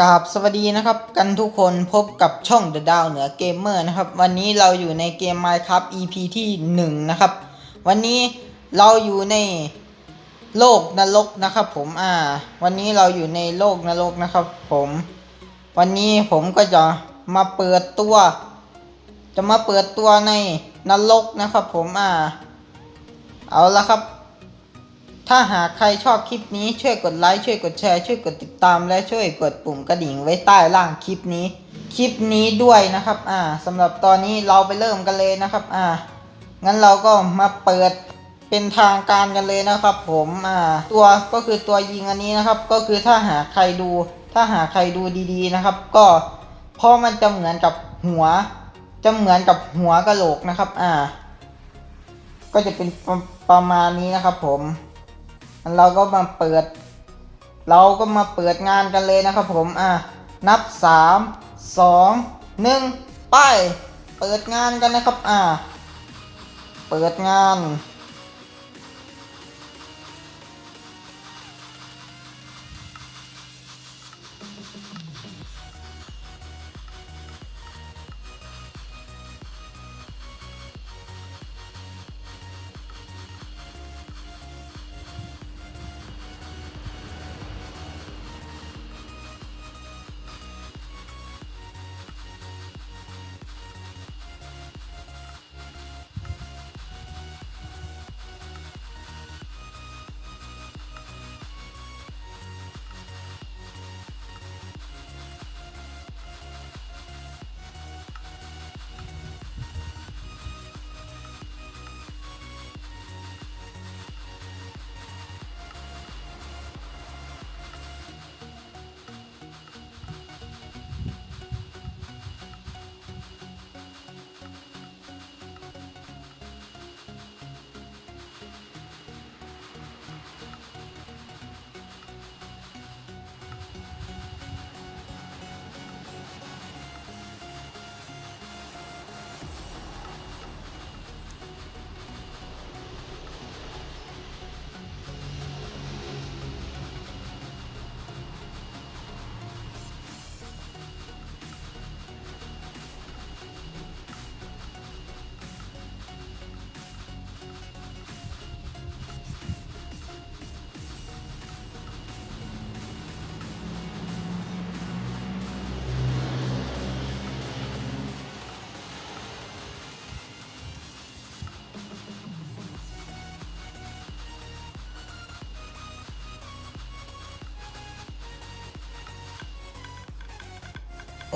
กราบสวัสดีนะครับ กันทุกคนพบกับช่อง The ดาวเหนือเกมเมอร์นะครับ วันนี้เราอยู่ในเกม Minecraft EP ที่ 1 นะครับ วันนี้เราอยู่ในโลกนรกนะครับผมอ่า วันนี้เราอยู่ในโลกนรกนะครับผม วันนี้ผมก็จะมาเปิดตัว จะมาเปิดตัวในนรกนะครับผมอ่า เอาละครับ ถ้าหากใครชอบคลิปนี้ช่วยกดไลค์ช่วยกดแชร์ช่วยกดติดตามและช่วยกดปุ่มกระดิ่งไว้ใต้ล่างคลิปนี้ คลิปนี้ด้วยนะครับ อ่าสำหรับตอนนี้เราไปเริ่มกันเลยนะครับ อ่า งั้นเราก็มาเปิดเป็นทางการกันเลยนะครับ ผมอ่าตัวก็คือตัวยิงอันนี้นะครับ ก็คือถ้าหากใครดู ถ้าหาใครดูดีๆนะครับ ก็เพราะมันจะเหมือนกับหัว จะเหมือนกับหัวกะโหลกนะครับ อ่า ก็จะเป็นประประมาณนี้นะครับ ผมเราก็มาเปิด เราก็มาเปิดงานกันเลยนะครับ ผม อะนับสามสองหนึ่งไป เปิดงานกันนะครับ อะเปิดงาน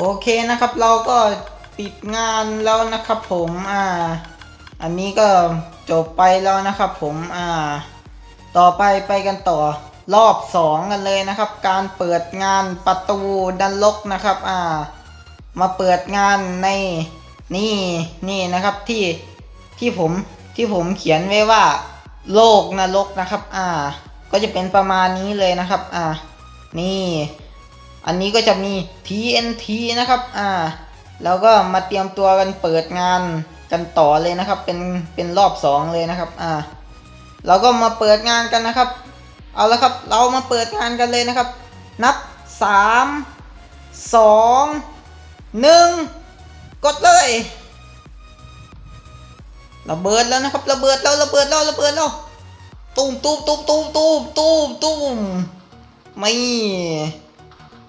โอเคนะครับเราก็ปิดงานแล้วนะครับผมอ่าอันนี้ก็จบไปแล้วนะครับผมอ่าต่อไปไปกันต่อรอบสองกันเลยนะครับ การเปิดงานประตูดันลกนะครับ อ่า มาเปิดงานในนี่นี่นะครับที่ที่ผมที่ผมเขียนไว้ว่า โลกนรกนะครับ อ่า ก็จะเป็นประมาณนี้เลยนะครับ อ่า นี่ อันนี้ก็จะมี TNT นะครับ อ่า แล้วก็มาเตรียมตัวกันเปิดงานกันต่อเลยนะครับ เป็น เป็นรอบสองเลยนะครับ อ่า เราก็มาเปิดงานกันนะครับ เอาละครับ เรามาเปิดงานกันเลยนะครับ นับสามสองหนึ่งกดเลยระเบิดแล้วนะครับระเบิดแล้วระเบิดแล้วระเบิดแล้วตูมตูมตูมตูมตูมตูมตูมไม่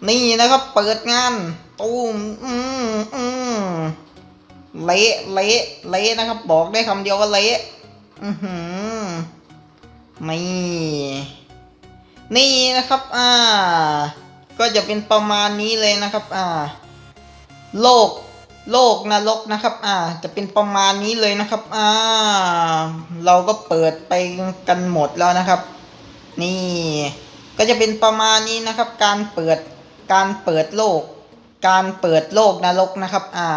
นี่นะครับเปิดงานตูมอืมอืมเละเละเละนะครับ บอกได้คำเดียวว่าเละอือหือไม่นี่นะครับอ่าก็จะเป็นประมาณนี้เลยนะครับอ่าโลกโลกนรกนะครับ อ่า จะเป็นประมาณนี้เลยนะครับ อ่า เราก็เปิดไปกันหมดแล้วนะครับ นี่ ก็จะเป็นประมาณนี้นะครับ การเปิด การเปิดโลก การเปิดโลกนรกนะครับ อ่า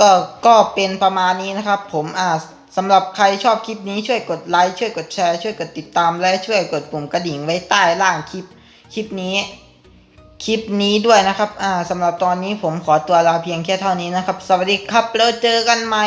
ก็ก็เป็นประมาณนี้นะครับ ผมอ่าสำหรับใครชอบคลิปนี้ช่วยกดไลค์ช่วยกดแชร์ช่วยกดติดตามและช่วยกดปุ่มกระดิ่งไว้ใต้ล่างคลิปคลิปนี้ คลิปนี้ด้วยนะครับ อ่าสำหรับตอนนี้ผมขอตัวลาเพียงแค่เท่านี้นะครับ สวัสดีครับแล้วเจอกันใหม่